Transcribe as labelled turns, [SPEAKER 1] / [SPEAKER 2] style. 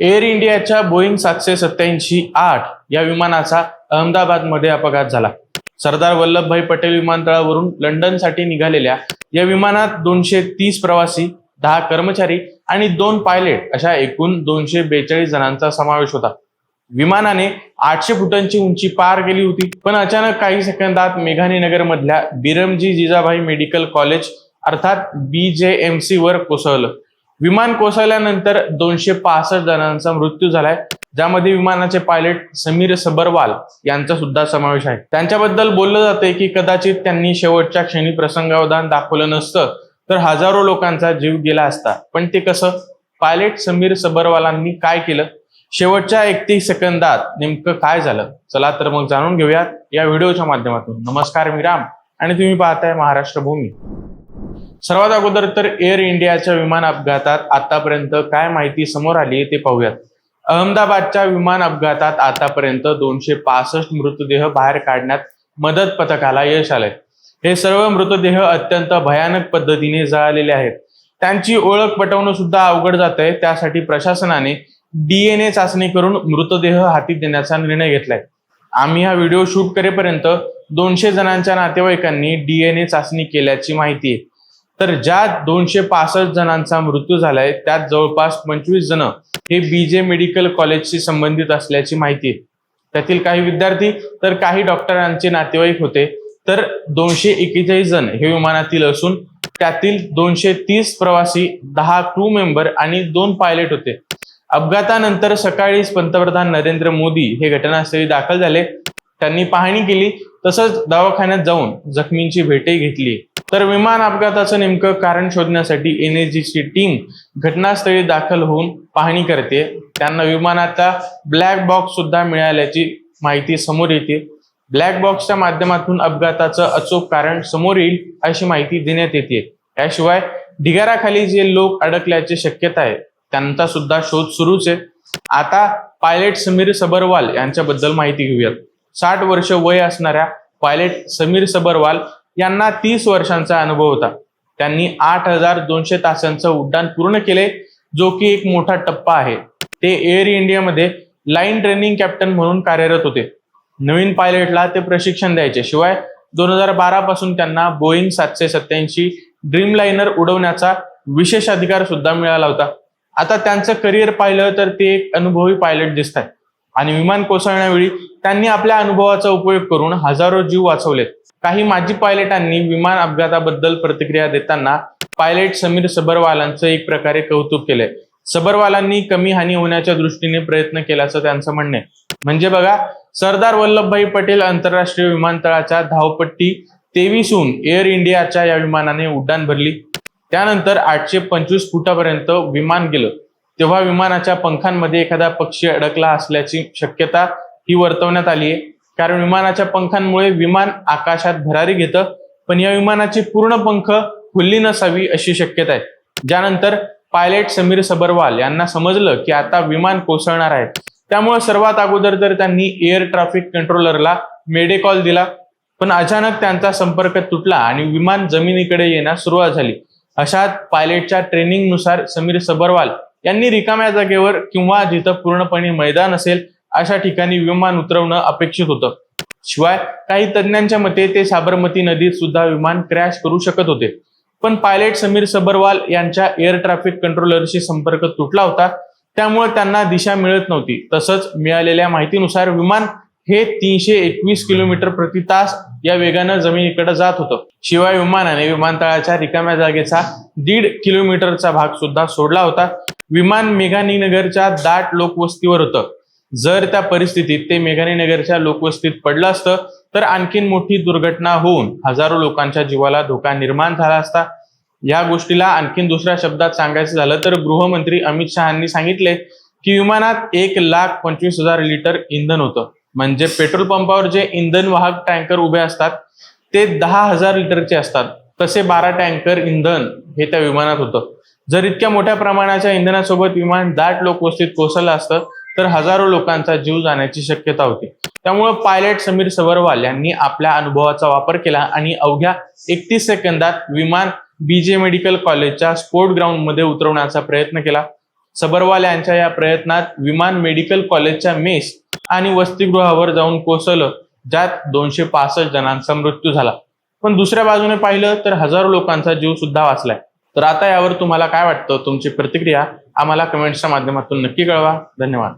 [SPEAKER 1] Air इंडियाच्या Boeing सातशे सत्याऐंशी आठ या विमानाचा अहमदाबादमध्ये अपघात झाला. सरदार वल्लभभाई पटेल विमानतळावरून लंडनसाठी निघालेल्या या विमानात दोनशे तीस प्रवासी दहा कर्मचारी आणि दोन पायलट अशा एकूण दोनशे बेचाळीस जणांचा समावेश होता. विमानाने आठशे फुटांची उंची पार केली होती पण अचानक काही सेकंदात मेघानी मधल्या बिरमजी जिजाभाई मेडिकल कॉलेज अर्थात बीजेएमसी वर कोसळलं. विमान कोसळल्यानंतर दोनशे पासष्ट जणांचा मृत्यू झालाय. ज्यामध्ये विमानाचे पायलट समीर सबरवाल यांचा सुद्धा समावेश आहे. त्यांच्याबद्दल बोललं जाते की कदाचित त्यांनी शेवटच्या क्षणी प्रसंगावधान दाखवलं नसतं तर हजारो लोकांचा जीव गेला असता. पण ते कसं? पायलट समीर सबरवालांनी काय केलं? शेवटच्या एकतीस सेकंदात नेमकं काय झालं? चला तर मग जाणून घेऊयात या व्हिडिओच्या माध्यमातून. नमस्कार मी राम. आणि तुम्ही पाहताय महाराष्ट्र भूमी. सर्वात अगोदर तर एअर इंडियाच्या विमान अपघातात आतापर्यंत काय माहिती समोर आली ते पाहूयात. अहमदाबादच्या विमान अपघातात आतापर्यंत दोनशे पासष्ट मृतदेह बाहेर काढण्यात मदत पथकाला यश आलंय. हे सर्व मृतदेह अत्यंत भयानक पद्धतीने जळालेले आहेत. त्यांची ओळख पटवणं सुद्धा अवघड जात आहे त्यासाठी प्रशासनाने डीएनए चाचणी करून मृतदेह हाती देण्याचा निर्णय घेतलाय. आम्ही हा व्हिडिओ शूट करेपर्यंत दोनशे जणांच्या नातेवाईकांनी डीएनए चाचणी केल्याची माहिती आहे. तर ज्या दोनशे पासष्ट जणांचा मृत्यू झालाय त्यात जवळपास पंचवीस जण हे बीजे मेडिकल कॉलेजशी संबंधित असल्याची माहिती आहे. त्यातील काही विद्यार्थी तर काही डॉक्टरांचे नातेवाईक होते. तर दोनशे एकेचाळीस जण हे विमानातील असून त्यातील दोनशे तीस प्रवासी दहा क्रू मेंबर आणि दोन पायलट होते. अपघातानंतर सकाळीच पंतप्रधान नरेंद्र मोदी हे घटनास्थळी दाखल झाले. त्यांनी पाहणी केली. तसंच दवाखान्यात जाऊन जखमींची भेटही घेतली. तर विमान अपघाताचं नेमकं कारण शोधण्यासाठी एनएसजीची टीम घटनास्थळी दाखल होऊन पाहणी करते. त्यांना विमानाचा ब्लॅक बॉक्स सुद्धा मिळाल्याची माहिती समोर येते. ब्लॅक बॉक्सच्या माध्यमातून अपघाताचं अचूक कारण समोर येईल अशी माहिती देण्यात येते. याशिवाय ढिगाराखाली जे लोक अडकल्याची शक्यता आहे त्यांचा सुद्धा शोध सुरूच आहे. आता पायलट समीर सबरवाल यांच्याबद्दल माहिती घेऊयात. साठ वर्ष वय असणाऱ्या पायलट समीर सबरवाल यांना तीस वर्षांचा अनुभव होता. त्यांनी आठ हजार दोनशे तासांचं उड्डाण पूर्ण केले जो की एक मोठा टप्पा आहे. ते एअर इंडियामध्ये लाईन ट्रेनिंग कॅप्टन म्हणून कार्यरत होते. नवीन पायलटला ते प्रशिक्षण द्यायचे. शिवाय दोन हजार बारा पासून त्यांना बोईंग सातशे सत्याऐंशी ड्रीम लाईनर उडवण्याचा विशेष अधिकार सुद्धा मिळाला होता. आता त्यांचं करिअर पाहिलं तर ते एक अनुभवी पायलट दिसत आहेत आणि विमान कोसळण्यावेळी त्यांनी आपल्या अनुभवाचा उपयोग करून हजारो जीव वाचवलेत. काही माजी पायलटांनी विमान अपघाताबद्दल प्रतिक्रिया देताना पायलट समीर सबरवालांचं एक प्रकारे कौतुक केलंय. सबरवालांनी कमी हानी होण्याच्या दृष्टीने प्रयत्न केल्याचं त्यांचं म्हणणं आहे. म्हणजे बघा सरदार वल्लभभाई पटेल आंतरराष्ट्रीय विमानतळाच्या धावपट्टी तेवीसहून एअर इंडियाच्या या विमानाने उड्डाण भरली. त्यानंतर आठशे पंचवीस फुटापर्यंत विमान गेलं. तेव्हा विमानाच्या पंखांमध्ये एखादा पक्षी अडकला असल्याची शक्यता ही वर्तवण्यात आली आहे. कारण विमानाच्या पंखांमुळे विमान आकाशात भरारी घेतं पण या विमानाची पूर्ण पंख खुल्ली नसावी अशी शक्यता आहे. ज्यानंतर पायलट समीर सबरवाल यांना समजलं की आता विमान कोसळणार आहे. त्यामुळे सर्वात अगोदर तर त्यांनी एअर ट्रॅफिक कंट्रोलरला मेडे कॉल दिला. पण अचानक त्यांचा संपर्क तुटला आणि विमान जमिनीकडे येण्यास सुरुवात झाली. अशात पायलटच्या ट्रेनिंगनुसार समीर सबरवाल यांनी रिकाम्या जागेवर किंवा जिथं पूर्णपणे मैदान असेल अशा ठिकाणी विमान उतरवणं अपेक्षित होतं. शिवाय काही तज्ज्ञांच्या मते ते साबरमती नदीत सुद्धा विमान क्रॅश करू शकत होते. पण पायलट समीर सबरवाल यांच्या एअर ट्रॅफिक कंट्रोलरशी संपर्क तुटला होता. त्यामुळे त्यांना दिशा मिळत नव्हती. तसंच मिळालेल्या माहितीनुसार विमान हे तीनशे एकवीस किलोमीटर प्रति तास या वेगानं जमिनीकडे जात होतं. शिवाय विमानाने विमानतळाच्या रिकाम्या जागेचा दीड किलोमीटरचा भाग सुद्धा सोडला होता. विमान मेघानीनगरच्या दाट लोकवस्तीवर होतं. जर त्या परिस्थितीत ते मेघानीनगरच्या लोकवस्तीत पडलं असतं तर आणखीन मोठी दुर्घटना होऊन हजारो लोकांच्या जीवाला धोका निर्माण झाला असता. या गोष्टीला आणखीन दुसऱ्या शब्दात सांगायचं झालं तर गृहमंत्री अमित शहानी सांगितले की विमानात एक लाख पंचवीस हजार लिटर इंधन होतं. म्हणजे पेट्रोल पंपावर जे इंधन वाहक टँकर उभे असतात ते दहा हजार लिटरचे असतात. तसे बारा टँकर इंधन हे त्या विमानात होतं. जर इतक्या मोठ्या प्रमाणाच्या इंधनासोबत विमान दाट लोकवस्तीत कोसळलं असतं तर हजारो लोकांचा जीव जाण्याची शक्यता होती. त्यामुळे पायलट समीर सबरवाल यांनी आपल्या अनुभवाचा वापर केला आणि अवघ्या एकतीस सेकंदात विमान बीजे मेडिकल कॉलेजच्या स्पोर्ट ग्राउंडमध्ये उतरवण्याचा प्रयत्न केला. सबरवाल यांच्या या प्रयत्नात विमान मेडिकल कॉलेजच्या मेस आणि वसतिगृहावर जाऊन कोसळलं ज्यात दोनशे पासष्ट जणांचा मृत्यू झाला. पण दुसऱ्या बाजूने पाहिलं तर हजारो लोकांचा जीव सुद्धा वाचलाय. तर आता यावर तुम्हाला काय वाटतं? तुमची प्रतिक्रिया आम्हाला कमेंट्सच्या माध्यमातून नक्की कळवा. धन्यवाद.